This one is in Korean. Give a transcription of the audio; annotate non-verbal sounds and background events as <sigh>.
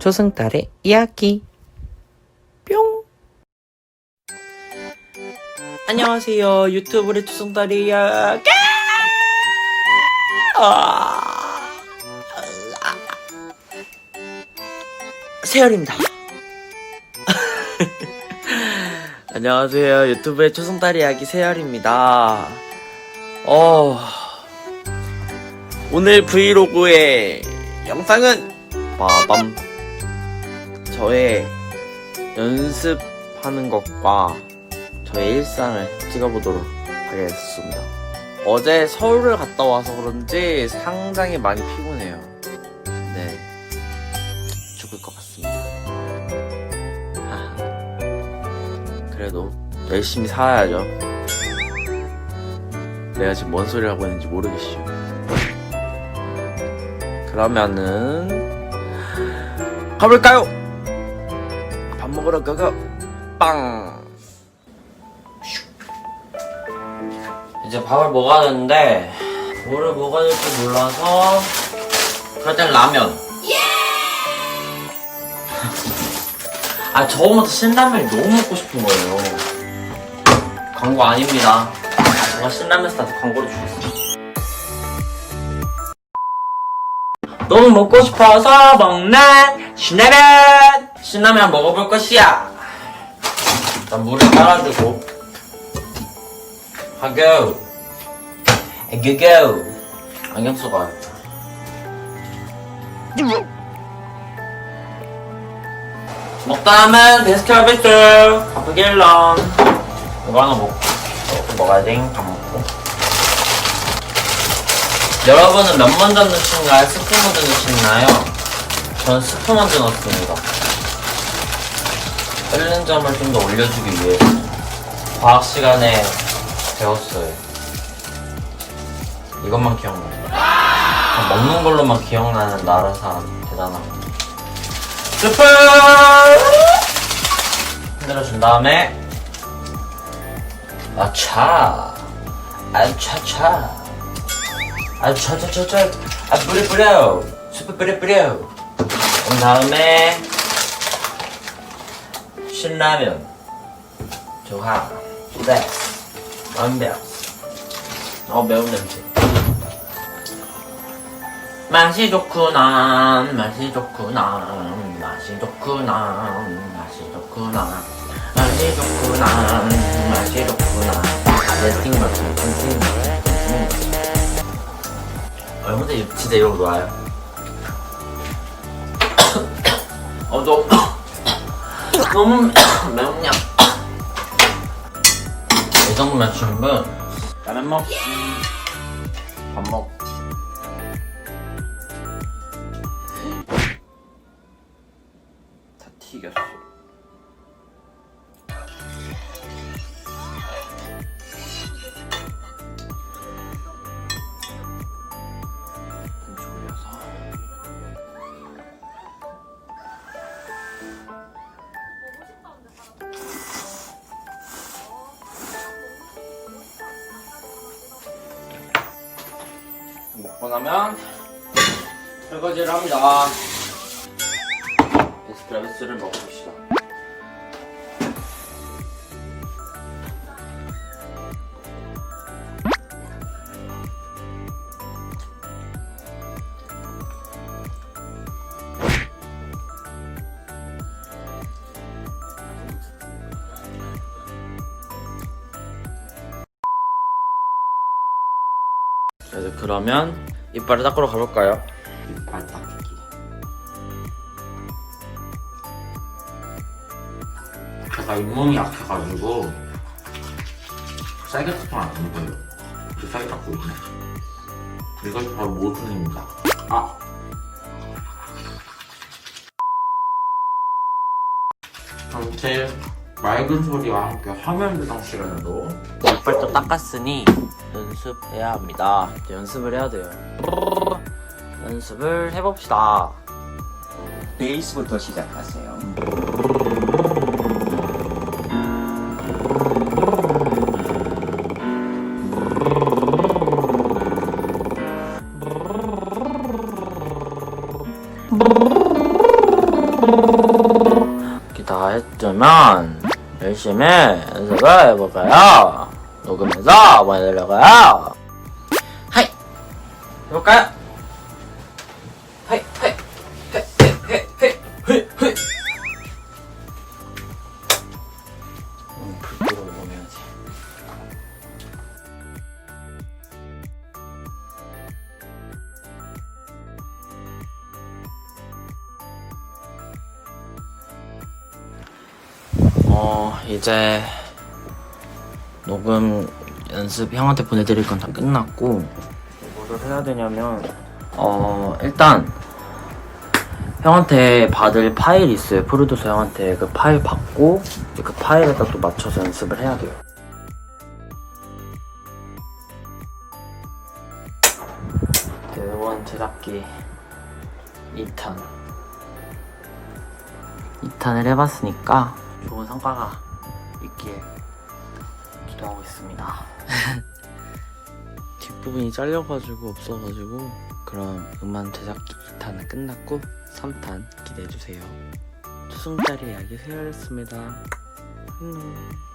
초승달의 이야기. 뿅. 안녕하세요. 유튜브의 초승달의 이야기. 아, 아, 세열입니다. <laughs> 안녕하세요. 유튜브의 초승달 이야기 세열입니다. 어. 오늘 브이로그의 영상은 빠밤 저의 연습하는 것과 저의 일상을 찍어보도록 하겠습니다. 어제 서울을 갔다 와서 그런지 상당히 많이 피곤해요. 네. 죽을 것 같습니다. 하, 그래도 열심히 살아야죠. 내가 지금 뭔 소리를 하고 있는지 모르겠슈. 그러면은 가볼까요? 밥 먹으러 가가 빵. 이제 밥을 먹어야 되는데 뭐를 먹어야 될지 몰라서 그럴 땐 라면. <laughs> 아 저번부터 신라면이 너무 먹고 싶은 거예요. 광고 아닙니다. 제가 신라면 스타트 광고를 주겠습니다. 너무 먹고 싶어서 먹는 신라면! 신라면 먹어볼 것이야! 일단 물을 따라주고. 하고. 애교고. 안경 쓰고 와야겠다 먹다 하면 베스킨라빈스 가프길런 이거 하나 먹고. 먹어야지 밥 먹고. 여러분은 몇 먼저 넣으신가요? 스프 먼저 넣으시나요? 전 스프 먼저 넣습니다. 끓는 점을 좀 더 올려주기 위해서 과학 시간에 배웠어요. 이것만 기억나요. 먹는 걸로만 기억나는 나라 사람 대단하고. 스프 흔들어준 다음에 아차 아차차 아, 저, 아, 뿌려, 뿌려. 스프 뿌려, 뿌려. 그 다음에, 신라면. 좋아. 네. 완벽. 어, 매운 냄새. 맛이 좋구나, 맛이 좋구나, 맛이 좋구나, 맛이 좋구나, 맛이 좋구나, 맛이 좋구나. 레스팅 맛이, 레스팅. 아, 근데 이- 진짜 이러고 놔요. <coughs> 어, 너무, 너무 매운냐. 이 정도면 충분. 라면 먹. 밥 먹. 다 튀겼어. 먹고 나면 설거지를 합니다. 베스트라비스를 먹어봅시다. 그래서 그러면 이빨을 닦으러 가볼까요? 이빨 닦기. 제가 잇몸이 약해가지고 닦으면 안 돼요. 그 쌀게 닦고 있네. 이것이 바로 모순입니다. 아! 아무튼 맑은 소리와 함께 화면 조정 시간으로 이빨도 닦았으니 연습해야 합니다. 이제 연습을 해야 돼요. 연습을 해봅시다. 베이스부터 시작하세요. 했으면 열심히 연습을 해볼까요? 녹음해서 보내드려가요. 하이! 해볼까요? 이제 녹음 연습 형한테 보내드릴 건 다 끝났고 뭐를 해야 되냐면 어 일단 형한테 받을 파일이 있어요. 프로듀서 형한테 그 파일 받고 그 파일에다 또 맞춰서 연습을 해야 돼요. 대원 제작기 2탄. 2탄을 해봤으니까 좋은 성과가 있길 기도하고 있습니다. <laughs> 뒷부분이 잘려가지고 없어가지고 그럼 음반 제작기 2탄은 끝났고 3탄 기대해주세요. 초승달이 야기 세열했습니다. 안녕.